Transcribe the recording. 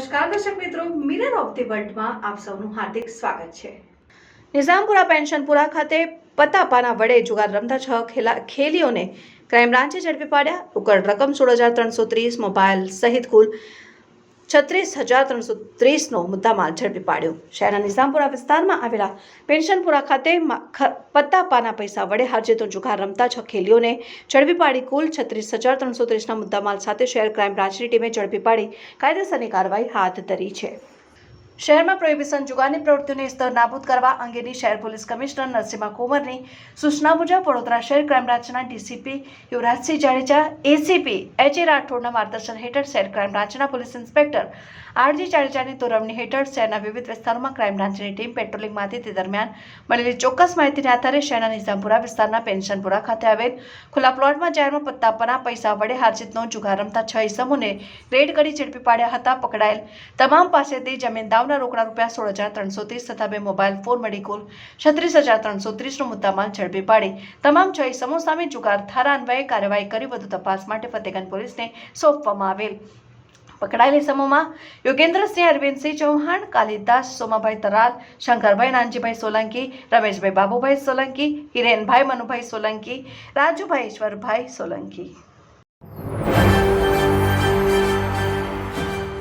નમસ્કાર, દર્શક મિત્રો. મિરર ઓફ ધી વર્લ્ડમાં આપ સૌનું હાર્દિક સ્વાગત છે. નિઝામપુરા પેન્શનપુરા ખાતે પતાપાના વડે જુગાર રમતા છ ખેલા, ખેલીઓને ક્રાઇમ બ્રાન્ચે ઝડપી પાડ્યા. ઉકળ રકમ સોળ હજાર ત્રણસો ત્રીસ, મોબાઈલ સહિત કુલ છત્રીસ હજાર ત્રણસો ત્રીસનો મુદ્દામાલ ઝડપી પાડ્યો. શહેરના નિઝામપુરા વિસ્તારમાં આવેલા પેન્શનપુરા ખાતે પત્તા પત્તાપાના પૈસા વડે હારજીતો જુગાર રમતા છ ખેલીઓને ઝડપી પાડી કુલ છત્રીસ હજાર ત્રણસો ત્રીસના મુદ્દામાલ સાથે શહેર ક્રાઇમ બ્રાન્ચની ટીમે ઝડપી પાડી કાયદેસરની કાર્યવાહી હાથ ધરી છે. શહેરમાં પ્રોહિબિશન જુગારની પ્રવૃત્તિઓને સ્તર નાબૂદ કરવા અંગેની શહેર પોલીસ કમિશનર નરસિંહા કુંવરની સૂચના મુજબ વડોદરા શહેર ક્રાઇમ બ્રાન્ચના DCP Yuvrajsinh Jadeja, ACP H A રાઠોડના માર્ગદર્શન હેઠળ શહેર ક્રાઇમ બ્રાન્ચના પોલીસ ઇન્સ્પેક્ટર આરજી જાડેજાની તોરવણી હેઠળ શહેરના વિવિધ વિસ્તારોમાં ક્રાઇમ બ્રાન્ચની ટીમ પેટ્રોલિંગમાંથી તે દરમિયાન મળેલી ચોક્કસ માહિતીના આધારે શહેરના નિઝામપુરા વિસ્તારના પેન્શનપુરા ખાતે આવેલ ખુલ્લા પ્લોટમાં જાહેરમાં પત્તાપના પૈસા વડે હારજીતનો જુગાર રમતા છ ઇસમોને રેડ કરી ઝડપી પાડ્યા હતા. પકડાયેલ તમામ પાસેથી જમીન દાવના રોકડા રૂપિયા સોળ હજાર ત્રણસો ત્રીસ તથા બે મોબાઈલ ફોન મળી કુલ છત્રીસ હજાર ત્રણસો ત્રીસનો મુદ્દામાલ ઝડપી પાડી. તમામ છ ઇસમો સામે જુગાર ધારા અન્વયે કાર્યવાહી કરી વધુ તપાસ માટે ફતેગંજ પોલીસને સોંપવામાં આવેલ. પકડાયેલી સમૂહમાં યોગેન્દ્રસિંહ અરવિંદસિંહ ચૌહાણ, કાલિદાસ સોમાભાઈ તરાલ, શંકરભાઈ નાનજીભાઈ સોલંકી, રમેશભાઈ બાબુભાઈ સોલંકી, હિરેનભાઈ મનુભાઈ સોલંકી, રાજુભાઈ ઈશ્વરભાઈ સોલંકી.